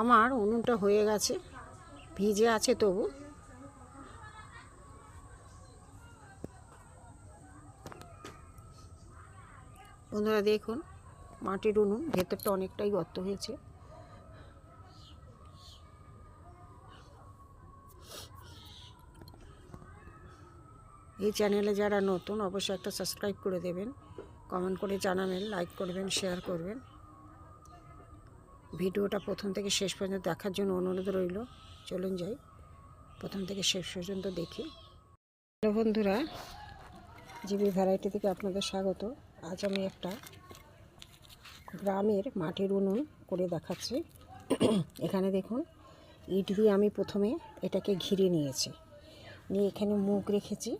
আমার উনুনটা হয়ে গেছে, ভিজে আছে তবু। বন্ধুরা দেখুন, মাটির উনুন, ভেতরটা অনেকটাই গর্ত হয়েছে। এই চ্যানেলে যারা নতুন, অবশ্যই একটা সাবস্ক্রাইব করে দেবেন। কমেন্ট করে জানাবেন, লাইক করবেন, শেয়ার করবেন। ভিডিওটা প্রথম থেকে শেষ পর্যন্ত দেখার জন্য অনুরোধ রইল। চলুন যাই। প্রথম থেকে শেষ পর্যন্ত দেখি। হ্যালো বন্ধুরা, জিবি ভ্যারাইটি থেকে আপনাদের স্বাগত। আজ আমি একটা গ্রামের মাটির উনুন করে দেখাচ্ছি। এখানে দেখুন, ইট দিয়ে আমি প্রথমে এটাকে ঘিরে নিয়েছি। নিয়ে এখানে মুখ রেখেছি।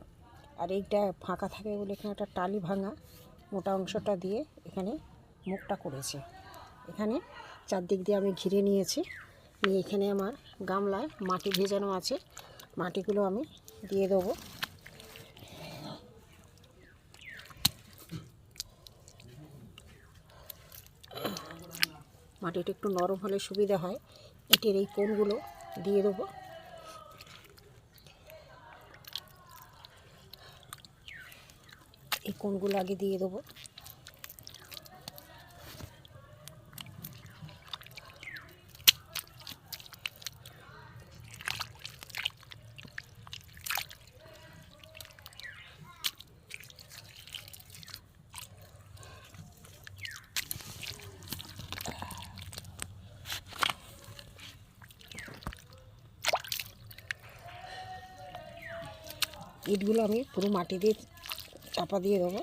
আর এইটা ফাঁকা থাকে বলে এখানে একটা টালি ভাঙা মোটা অংশটা দিয়ে এখানে মুখটা করেছি। এখানে চারদিক দিয়ে আমি ঘিরে নিয়েছি। নিয়ে এখানে আমার গামলায় মাটি ভেজানো আছে। মাটিগুলো আমি দিয়ে দেবো। মাটিটা একটু নরম হলে সুবিধা হয়। ইটের এই কোণগুলো দিয়ে দেবো। এই কোণগুলো আগে দিয়ে দেবো। ইটগুলো আমি পুরো মাটি দিয়ে চাপা দিয়ে দেবো।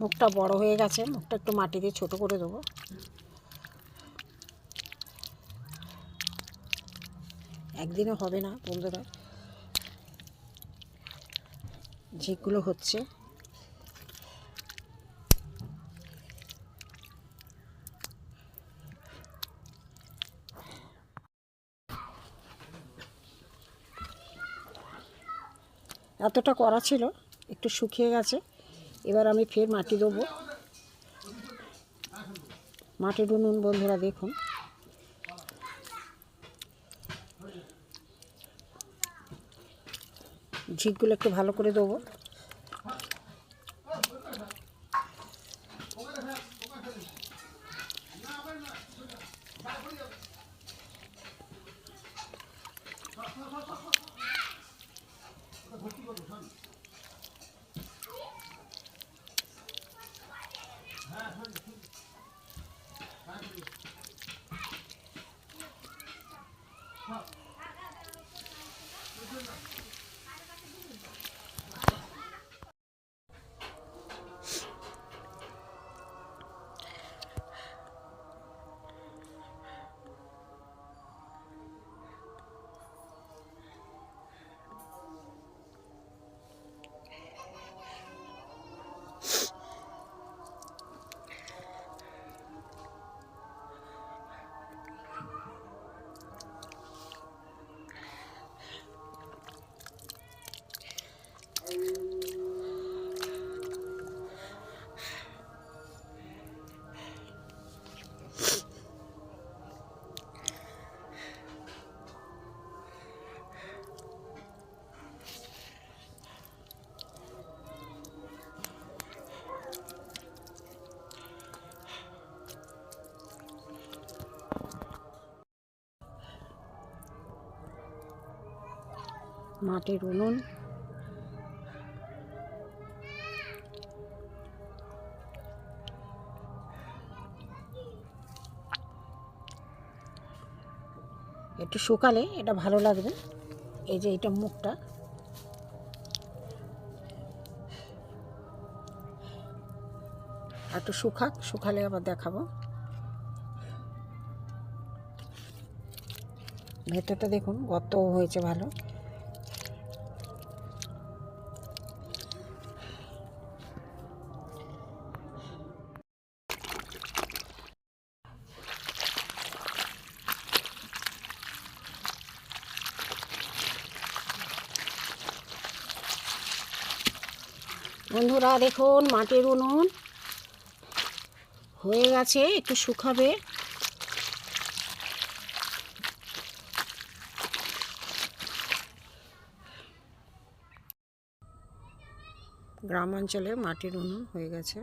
মুখটা বড় হয়ে গেছে, মুখটা একটু মাটি দিয়ে ছোটো করে দেবো। একদিনে হবে না বন্ধুরা। যেগুলো হচ্ছে। এতটা করা ছিল, একটু শুকিয়ে গেছে। এবার আমি ফের মাটি দেব। মাটি ডুনুন বন্ধুরা দেখুন। ঝিকগুলো একটু ভালো করে দেবো। Huh. মাটির উনুন। একটু শুকালে এটা ভালো লাগবে। এই যে এটা মুখটা। একটু শুকাক, শুকালে আবার দেখাবো। ভেতরটা দেখুন গর্ত হয়েছে ভালো। বন্ধুরা দেখুন মাটির উনুন হয়ে গেছে একটু শুকাবে। গ্রামাঞ্চলে মাটির উনুন হয়ে গেছে।